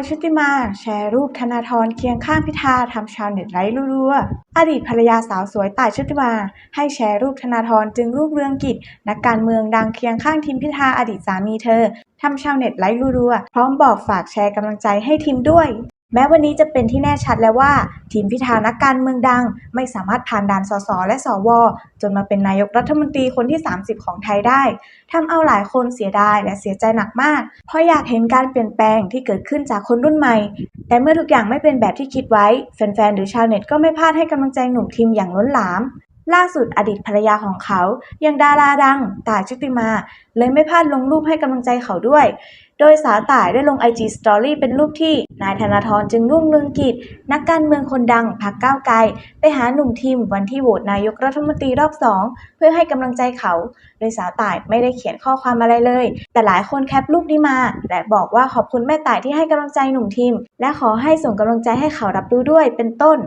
ายชุติมา แชร์รูปธนาธรเคียงข้างพิธาทำชาวเน็ตไร้รัวๆ อดีตภรรยาสาวสวยต่ายชุติมา ให้แชร์รูปธนาธรจึงรูปเรืองกิจ นักการเมืองดังเคียงข้างทีมพิธาอดีตสามีเธอทำชาวเน็ตไร้รัวๆ พร้อมบอกฝากแชร์กำลังใจให้ทีมด้วย แม้วันนี้จะเป็นที่แน่ชัดแล้วว่า ทีมพิธานักการเมืองดัง ไม่สามารถผ่านด่านสสและสว จนมาเป็นนายกรัฐมนตรีคนที่ 30 ของไทยได้ทำเอาหลายคนเสียดายและเสียใจหนักมาก เพราะอยากเห็นการเปลี่ยนแปลงที่เกิดขึ้นจากคนรุ่นใหม่ แต่เมื่อทุกอย่างไม่เป็นแบบที่คิดไว้ แฟนๆ หรือชาวเน็ตก็ไม่พลาดให้กำลังใจหนุ่มทิมอย่างล้นหลาม ล่าสุดอดีตภรรยาของเขา ยังดาราดังต่ายชุติมา เลยไม่พลาดลงรูปให้กำลังใจเขาด้วย โดยสาวต่ายได้ลง IG Story เป็นรูปที่ นายธนาธรจึงรุ่งเรืองกิจ นักการเมืองคนดังพรรคก้าวไกล ไปหาหนุ่มทิมวันที่โหวตนายกรัฐมนตรีรอบสองเพื่อให้กำลังใจเขา โดยสาวต่ายไม่ได้เขียนข้อความอะไรเลย แต่หลายคนแคปรูปนี้มา และบอกว่าขอบคุณแม่ต่ายที่ให้กำลังใจหนุ่มทิมและขอให้ส่งกำลังใจให้เขารับรู้ด้วยเป็นต้น